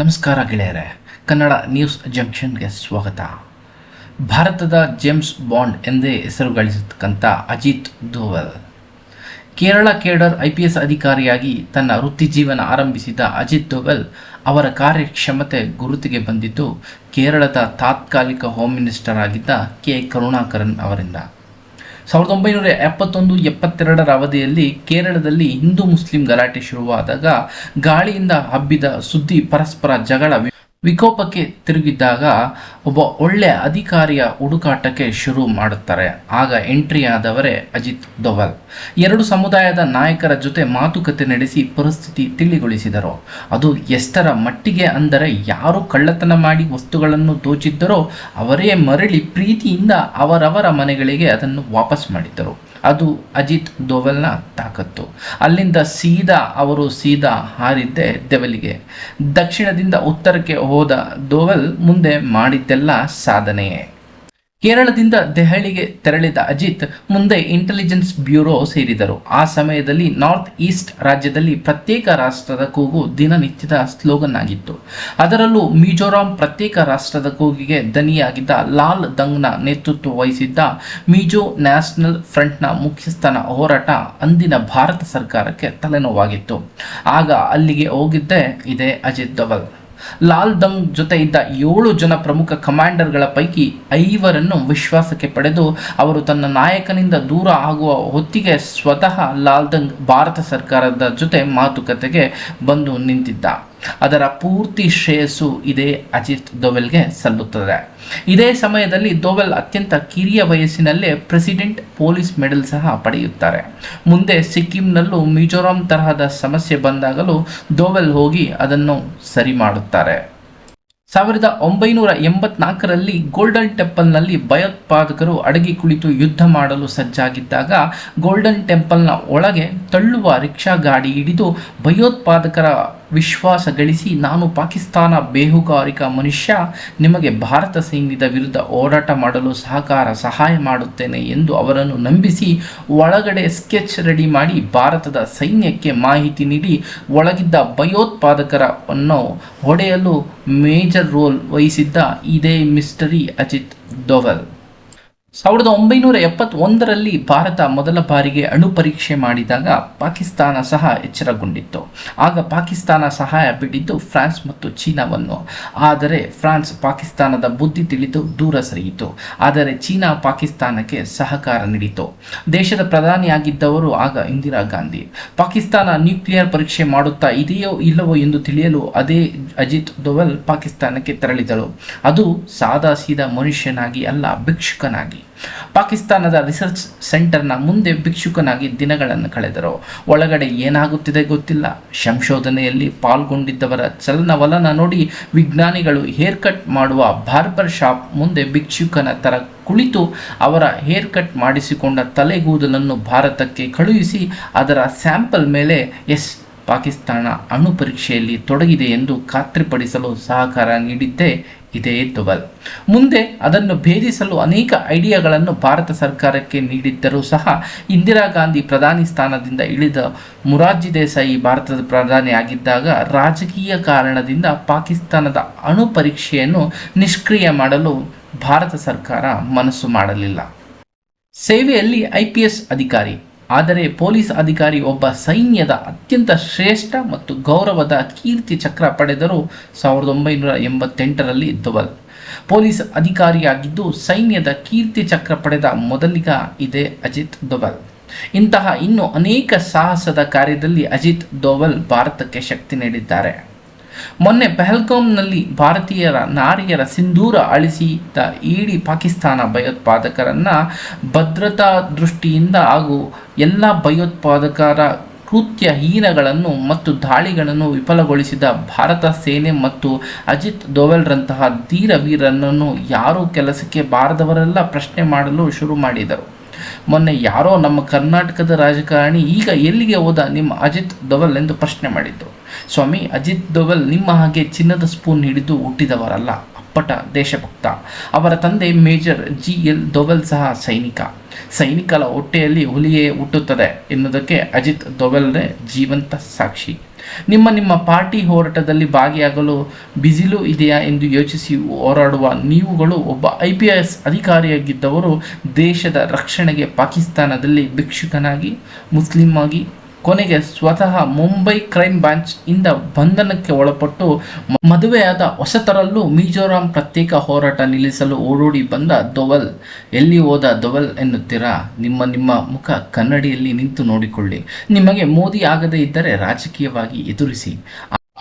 ನಮಸ್ಕಾರ ಗೆಳೆಯರೆ, ಕನ್ನಡ ನ್ಯೂಸ್ ಜಂಕ್ಷನ್ಗೆ ಸ್ವಾಗತ. ಭಾರತದ ಜೇಮ್ಸ್ ಬಾಂಡ್ ಎಂದೇ ಹೆಸರು ಗಳಿಸತಕ್ಕಂಥ Ajit Doval. Kerala cadre I P S ಅಧಿಕಾರಿಯಾಗಿ ತನ್ನ ವೃತ್ತಿ ಜೀವನ ಆರಂಭಿಸಿದ ಅಜಿತ್ ದೋವಲ್ ಅವರ ಕಾರ್ಯಕ್ಷಮತೆ ಗುರುತಿಗೆ ಬಂದಿದ್ದು, ಕೇರಳದ ತಾತ್ಕಾಲಿಕ ಹೋಮ್ ಮಿನಿಸ್ಟರ್ ಆಗಿದ್ದ ಕೆ. ಕರುಣಾಕರನ್ ಅವರಿಂದ. ಸಾವಿರದ ಒಂಬೈನೂರ ಎಪ್ಪತ್ತೊಂದು, ಎಪ್ಪತ್ತೆರಡರ ಅವಧಿಯಲ್ಲಿ ಕೇರಳದಲ್ಲಿ ಹಿಂದೂ ಮುಸ್ಲಿಂ ಗಲಾಟೆ ಶುರುವಾದಾಗ ಗಾಳಿಯಿಂದ ಹಬ್ಬಿದ ಸುದ್ದಿ ಪರಸ್ಪರ ಜಗಳ ವಿಕೋಪಕ್ಕೆ ತಿರುಗಿದ್ದಾಗ ಒಬ್ಬ ಒಳ್ಳೆಯ ಅಧಿಕಾರಿಯ ಹುಡುಕಾಟಕ್ಕೆ ಶುರು ಮಾಡುತ್ತಾರೆ. ಆಗ ಎಂಟ್ರಿ ಆದವರೇ ಅಜಿತ್ ದೊವಲ್. ಎರಡು ಸಮುದಾಯದ ನಾಯಕರ ಜೊತೆ ಮಾತುಕತೆ ನಡೆಸಿ ಪರಿಸ್ಥಿತಿ ತಿಳಿಗೊಳಿಸಿದರು. ಅದು ಎಷ್ಟರ ಮಟ್ಟಿಗೆ ಅಂದರೆ ಯಾರು ಕಳ್ಳತನ ಮಾಡಿ ವಸ್ತುಗಳನ್ನು ದೋಚಿದ್ದರೋ ಅವರೇ ಮರಳಿ ಪ್ರೀತಿಯಿಂದ ಅವರವರ ಮನೆಗಳಿಗೆ ಅದನ್ನು ವಾಪಸ್ ಮಾಡಿದ್ದರು. ಅದು ಅಜಿತ್ ದೋವಲ್ನ ತಾಕತ್ತು. ಅಲ್ಲಿಂದ ಸೀದಾ ಅವರು ಸೀದಾ ಹಾರಿದ್ದೆ ದೆವಲಿಗೆ ದಕ್ಷಿಣದಿಂದ ಉತ್ತರಕ್ಕೆ ಹೋದ ದೋವಲ್ ಮುಂದೆ ಮಾಡಿದ್ದೆಲ್ಲ ಸಾಧನೆಯೇ. ಕೇರಳದಿಂದ ದೆಹಲಿಗೆ ತೆರಳಿದ ಅಜಿತ್ ಮುಂದೆ ಇಂಟೆಲಿಜೆನ್ಸ್ ಬ್ಯೂರೋ ಸೇರಿದರು. ಆ ಸಮಯದಲ್ಲಿ ನಾರ್ತ್ ಈಸ್ಟ್ ರಾಜ್ಯದಲ್ಲಿ ಪ್ರತ್ಯೇಕ ರಾಷ್ಟ್ರದ ಕೂಗು ದಿನನಿತ್ಯದ ಸ್ಲೋಗನ್ ಆಗಿತ್ತು ಅದರಲ್ಲೂ ಮಿಜೋರಾಂ ಪ್ರತ್ಯೇಕ ರಾಷ್ಟ್ರದ ಕೂಗಿಗೆ ದನಿಯಾಗಿದ್ದ ಲಾಲ್ ದಂಗ್ನ ನೇತೃತ್ವ ವಹಿಸಿದ್ದ ಮಿಜೋ ನ್ಯಾಷನಲ್ ಫ್ರಂಟ್ನ ಮುಖ್ಯಸ್ಥನ ಹೋರಾಟ ಅಂದಿನ ಭಾರತ ಸರ್ಕಾರಕ್ಕೆ ತಲೆನೋವಾಗಿತ್ತು. ಆಗ ಅಲ್ಲಿಗೆ ಹೋಗಿದ್ದೇ ಇದೇ ಅಜಿತ್ ದವಲ್ ಲಾಲ್ ದಂಗ್ ಜೊತೆ ಇದ್ದ ಏಳು ಜನ ಪ್ರಮುಖ ಕಮಾಂಡರ್ಗಳ ಪೈಕಿ ಐವರನ್ನು ವಿಶ್ವಾಸಕ್ಕೆ ಪಡೆದು ಅವರು ತನ್ನ ನಾಯಕನಿಂದ ದೂರ ಆಗುವ ಹೊತ್ತಿಗೆ ಸ್ವತಃ ಲಾಲ್ ದಂಗ್ ಭಾರತ ಸರ್ಕಾರದ ಜೊತೆ ಮಾತುಕತೆಗೆ ಬಂದು ನಿಂತಿದ್ದ. ಅದರ ಪೂರ್ತಿ ಶ್ರೇಯಸ್ಸು ಇದೇ ಅಜಿತ್ ದೋವೆಲ್ಗೆ ಸಲ್ಲುತ್ತದೆ. ಇದೇ ಸಮಯದಲ್ಲಿ ದೋವೆಲ್ ಅತ್ಯಂತ ಕಿರಿಯ ವಯಸ್ಸಿನಲ್ಲೇ ಪ್ರೆಸಿಡೆಂಟ್ ಪೊಲೀಸ್ ಮೆಡಲ್ ಸಹ ಪಡೆಯುತ್ತಾರೆ. ಮುಂದೆ ಸಿಕ್ಕಿಂನಲ್ಲೂ ಮಿಜೋರಾಂ ತರಹದ ಸಮಸ್ಯೆ ಬಂದಾಗಲೂ ದೋವೆಲ್ ಹೋಗಿ ಅದನ್ನು ಸರಿ ಮಾಡುತ್ತಾರೆ. ಸಾವಿರದ ಒಂಬೈನೂರ ಎಂಬತ್ನಾಲ್ಕರಲ್ಲಿ ಗೋಲ್ಡನ್ ಟೆಂಪಲ್ನಲ್ಲಿ ಭಯೋತ್ಪಾದಕರು ಅಡಗಿ ಕುಳಿತು ಯುದ್ಧ ಮಾಡಲು ಸಜ್ಜಾಗಿದ್ದಾಗ ಗೋಲ್ಡನ್ ಟೆಂಪಲ್ನ ಒಳಗೆ ತಳ್ಳುವ ರಿಕ್ಷಾ ಗಾಡಿ ಹಿಡಿದು ಭಯೋತ್ಪಾದಕರ ವಿಶ್ವಾಸ ಗಳಿಸಿ, ನಾನು ಪಾಕಿಸ್ತಾನ ಬೇಹುಗಾರಿಕಾ ಮನುಷ್ಯ, ನಿಮಗೆ ಭಾರತ ಸೈನ್ಯದ ವಿರುದ್ಧ ಹೋರಾಟ ಮಾಡಲು ಸಹಕಾರ, ಸಹಾಯ ಮಾಡುತ್ತೇನೆ ಎಂದು ಅವರನ್ನು ನಂಬಿಸಿ, ಒಳಗಡೆ ಸ್ಕೆಚ್ ರೆಡಿ ಮಾಡಿ ಭಾರತದ ಸೈನ್ಯಕ್ಕೆ ಮಾಹಿತಿ ನೀಡಿ, ಒಳಗಿದ್ದ ಭಯೋತ್ಪಾದಕರನ್ನು ಹೊಡೆಯಲು ಮೇಜರ್ ರೋಲ್ ವಹಿಸಿದ್ದ ಇದೇ ಮಿಸ್ಟರಿ ಅಜಿತ್ ದೋವಲ್. ಸಾವಿರದ ಒಂಬೈನೂರ ಎಪ್ಪತ್ತೊಂದರಲ್ಲಿ ಭಾರತ ಮೊದಲ ಬಾರಿಗೆ ಅಣು ಪರೀಕ್ಷೆ ಮಾಡಿದಾಗ ಪಾಕಿಸ್ತಾನ ಸಹ ಎಚ್ಚರಗೊಂಡಿತ್ತು. ಆಗ ಪಾಕಿಸ್ತಾನ ಸಹಾಯ ಬಿಟ್ಟಿದ್ದು ಫ್ರಾನ್ಸ್ ಮತ್ತು ಚೀನಾವನ್ನು. ಆದರೆ ಫ್ರಾನ್ಸ್ ಪಾಕಿಸ್ತಾನದ ಬುದ್ಧಿ ತಿಳಿದು ದೂರ ಸರಿಯಿತು. ಆದರೆ ಚೀನಾ ಪಾಕಿಸ್ತಾನಕ್ಕೆ ಸಹಕಾರ ನೀಡಿತು. ದೇಶದ ಪ್ರಧಾನಿಯಾಗಿದ್ದವರು ಆಗ ಇಂದಿರಾ ಗಾಂಧಿ. ಪಾಕಿಸ್ತಾನ ನ್ಯೂಕ್ಲಿಯರ್ ಪರೀಕ್ಷೆ ಮಾಡುತ್ತಾ ಇದೆಯೋ ಇಲ್ಲವೋ ಎಂದು ತಿಳಿಯಲು ಅದೇ ಅಜಿತ್ ದೋವಲ್ ಪಾಕಿಸ್ತಾನಕ್ಕೆ ತೆರಳಿದಳು. ಅದು ಸಾದಾ ಸೀದಾ ಮನುಷ್ಯನಾಗಿ ಅಲ್ಲ, ಭಿಕ್ಷುಕನಾಗಿ. ಪಾಕಿಸ್ತಾನದ ರಿಸರ್ಚ್ ಸೆಂಟರ್ನ ಮುಂದೆ ಭಿಕ್ಷುಕನಾಗಿ ದಿನಗಳನ್ನು ಕಳೆದರು ಒಳಗಡೆ ಏನಾಗುತ್ತಿದೆ ಗೊತ್ತಿಲ್ಲ. ಸಂಶೋಧನೆಯಲ್ಲಿ ಪಾಲ್ಗೊಂಡಿದ್ದವರ ಚಲನವಲನ ನೋಡಿ ವಿಜ್ಞಾನಿಗಳು ಹೇರ್ ಕಟ್ ಮಾಡುವ ಬಾರ್ಬರ್ ಶಾಪ್ ಮುಂದೆ ಭಿಕ್ಷುಕನ ತರ ಕುಳಿತು ಅವರ ಹೇರ್ ಕಟ್ ಮಾಡಿಸಿಕೊಂಡ ತಲೆಗೂದಲನ್ನು ಭಾರತಕ್ಕೆ ಕಳುಹಿಸಿ ಅದರ ಸ್ಯಾಂಪಲ್ ಮೇಲೆ ಎಸ್, ಪಾಕಿಸ್ತಾನ ಅಣು ಪರೀಕ್ಷೆಯಲ್ಲಿ ತೊಡಗಿದೆ ಎಂದು ಖಾತ್ರಿಪಡಿಸಲು ಸಹಕಾರ ನೀಡಿದ್ದೇ ಇದೇ ದುಬಲ್ ಮುಂದೆ ಅದನ್ನು ಭೇದಿಸಲು ಅನೇಕ ಐಡಿಯಾಗಳನ್ನು ಭಾರತ ಸರ್ಕಾರಕ್ಕೆ ನೀಡಿದ್ದರೂ ಸಹ ಇಂದಿರಾ ಗಾಂಧಿ ಪ್ರಧಾನಿ ಸ್ಥಾನದಿಂದ ಇಳಿದ ಮುರಾರ್ಜಿ ದೇಸಾಯಿ ಭಾರತದ ಪ್ರಧಾನಿ ಆಗಿದ್ದಾಗ ರಾಜಕೀಯ ಕಾರಣದಿಂದ ಪಾಕಿಸ್ತಾನದ ಅಣು ಪರೀಕ್ಷೆಯನ್ನು ನಿಷ್ಕ್ರಿಯ ಮಾಡಲು ಭಾರತ ಸರ್ಕಾರ ಮನಸ್ಸು ಮಾಡಲಿಲ್ಲ. ಸೇವೆಯಲ್ಲಿ ಐ ಅಧಿಕಾರಿ ಆದರೆ ಪೊಲೀಸ್ ಅಧಿಕಾರಿ ಒಬ್ಬ ಸೈನ್ಯದ ಅತ್ಯಂತ ಶ್ರೇಷ್ಠ ಮತ್ತು ಗೌರವದ ಕೀರ್ತಿ ಚಕ್ರ ಪಡೆದರು ಸಾವಿರದ ಒಂಬೈನೂರ ಎಂಬತ್ತೆಂಟರಲ್ಲಿ ದುಬಲ್ ಪೊಲೀಸ್ ಅಧಿಕಾರಿಯಾಗಿದ್ದು ಸೈನ್ಯದ ಕೀರ್ತಿ ಚಕ್ರ ಪಡೆದ ಮೊದಲಿಗ ಇದೆ ಅಜಿತ್ ದೊವಲ್ ಇಂತಹ ಇನ್ನು ಅನೇಕ ಸಾಹಸದ ಕಾರ್ಯದಲ್ಲಿ ಅಜಿತ್ ದೋವಲ್ ಭಾರತಕ್ಕೆ ಶಕ್ತಿ ನೀಡಿದ್ದಾರೆ. ಮೊನ್ನೆ ಪಹಲ್ಗಾಮ್ನಲ್ಲಿ ಭಾರತೀಯರ ನಾರಿಯರ ಸಿಂಧೂರ ಅಳಿಸಿದ್ದ ಇಡೀ ಪಾಕಿಸ್ತಾನ ಭಯೋತ್ಪಾದಕರನ್ನ ಭದ್ರತಾ ದೃಷ್ಟಿಯಿಂದ ಹಾಗೂ ಎಲ್ಲ ಭಯೋತ್ಪಾದಕರ ಕೃತ್ಯಹೀನಗಳನ್ನು ಮತ್ತು ದಾಳಿಗಳನ್ನು ವಿಫಲಗೊಳಿಸಿದ ಭಾರತ ಸೇನೆ ಮತ್ತು ಅಜಿತ್ ದೋವೆಲ್ರಂತಹ ಧೀರ ವೀರನನ್ನು ಯಾರೂ ಕೆಲಸಕ್ಕೆ ಬಾರದವರೆಲ್ಲ ಪ್ರಶ್ನೆ ಮಾಡಲು ಶುರು ಮಾಡಿದರು. ಮೊನ್ನೆ ಯಾರೋ ನಮ್ಮ ಕರ್ನಾಟಕದ ರಾಜಕಾರಣಿ ಈಗ ಎಲ್ಲಿಗೆ ಹೋದ ನಿಮ್ಮ ಅಜಿತ್ ದೋವಲ್ ಎಂದು ಪ್ರಶ್ನೆ ಮಾಡಿದ್ದು. ಸ್ವಾಮಿ, ಅಜಿತ್ ದೋವಲ್ ನಿಮ್ಮ ಹಾಗೆ ಚಿನ್ನದ ಸ್ಪೂನ್ ಹಿಡಿದು ಹುಟ್ಟಿದವರಲ್ಲ, ಅಪ್ಪಟ ದೇಶಭಕ್ತ. ಅವರ ತಂದೆ ಮೇಜರ್ ಜಿ ಎಲ್ ದೋವಲ್ ಸಹ ಸೈನಿಕ. ಸೈನಿಕರ ಹೊಟ್ಟೆಯಲ್ಲಿ ಹುಲಿಯೇ ಹುಟ್ಟುತ್ತದೆ ಎನ್ನುವುದಕ್ಕೆ ಅಜಿತ್ ದೋವಲ್ರೆ ಜೀವಂತ ಸಾಕ್ಷಿ. ನಿಮ್ಮ ನಿಮ್ಮ ಪಾರ್ಟಿ ಹೋರಾಟದಲ್ಲಿ ಭಾಗಿಯಾಗಲು ಬಿಸಿಲು ಇದೆಯಾ ಎಂದು ಯೋಚಿಸಿ ಹೋರಾಡುವ ನೀವುಗಳು ಒಬ್ಬ ಐ ಪಿ ಎಸ್ ಅಧಿಕಾರಿಯಾಗಿದ್ದವರು ದೇಶದ ರಕ್ಷಣೆಗೆ ಪಾಕಿಸ್ತಾನದಲ್ಲಿ ಭಿಕ್ಷುಕನಾಗಿ, ಮುಸ್ಲಿಂ ಆಗಿ ಕೊನೆಗೆ ಸ್ವತಃ ಮುಂಬೈ ಕ್ರೈಮ್ ಬ್ರಾಂಚ್ ಇಂದ ಬಂಧನಕ್ಕೆ ಒಳಪಟ್ಟು ಮದುವೆಯಾದ ಹೊಸತರಲ್ಲೂ ಮಿಜೋರಾಂ ಪ್ರತ್ಯೇಕ ಹೋರಾಟ ನಿಲ್ಲಿಸಲು ಓಡೋಡಿ ಬಂದ ದೊವಲ್. ಎಲ್ಲಿ ಹೋದ ದೊವಲ್ ಎನ್ನುತ್ತೀರಾ? ನಿಮ್ಮ ನಿಮ್ಮ ಮುಖ ಕನ್ನಡಿಯಲ್ಲಿ ನಿಂತು ನೋಡಿಕೊಳ್ಳಿ. ನಿಮಗೆ ಮೋದಿ ಆಗದೇ ಇದ್ದರೆ ರಾಜಕೀಯವಾಗಿ ಎದುರಿಸಿ.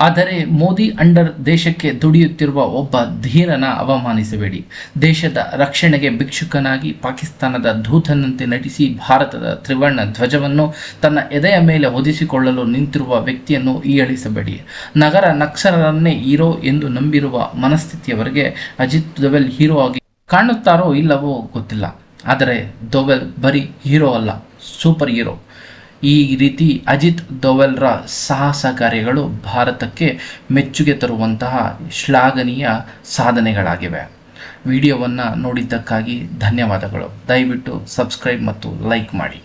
ಆದರೆ ಮೋದಿ ಅಂಡರ್ ದೇಶಕ್ಕೆ ದುಡಿಯುತ್ತಿರುವ ಒಬ್ಬ ಧೀರನ ಅವಮಾನಿಸಬೇಡಿ. ದೇಶದ ರಕ್ಷಣೆಗೆ ಭಿಕ್ಷುಕನಾಗಿ ಪಾಕಿಸ್ತಾನದ ದೂತನಂತೆ ನಟಿಸಿ ಭಾರತದ ತ್ರಿವರ್ಣ ಧ್ವಜವನ್ನು ತನ್ನ ಎದೆಯ ಮೇಲೆ ಹೊದಿಸಿಕೊಳ್ಳಲು ನಿಂತಿರುವ ವ್ಯಕ್ತಿಯನ್ನು ಈಯಳಿಸಬೇಡಿ ನಗರ ನಕ್ಸಲರನ್ನೇ ಹೀರೋ ಎಂದು ನಂಬಿರುವ ಮನಸ್ಥಿತಿಯವರೆಗೆ ಅಜಿತ್ ದೊವೆಲ್ ಹೀರೋ ಆಗಿ ಕಾಣುತ್ತಾರೋ ಇಲ್ಲವೋ ಗೊತ್ತಿಲ್ಲ. ಆದರೆ ದೊವೆಲ್ ಬರೀ ಹೀರೋ ಅಲ್ಲ, ಸೂಪರ್ ಹೀರೋ. ಈ ರೀತಿ ಅಜಿತ್ ದೋವಲ್ರ ಸಾಹಸ ಕಾರ್ಯಗಳು ಭಾರತಕ್ಕೆ ಮೆಚ್ಚುಗೆ ತರುವಂತಹ ಶ್ಲಾಘನೀಯ ಸಾಧನೆಗಳಾಗಿವೆ. ವಿಡಿಯೋವನ್ನು ನೋಡಿದ್ದಕ್ಕಾಗಿ ಧನ್ಯವಾದಗಳು. ದಯವಿಟ್ಟು ಸಬ್ಸ್ಕ್ರೈಬ್ ಮತ್ತು ಲೈಕ್ ಮಾಡಿ.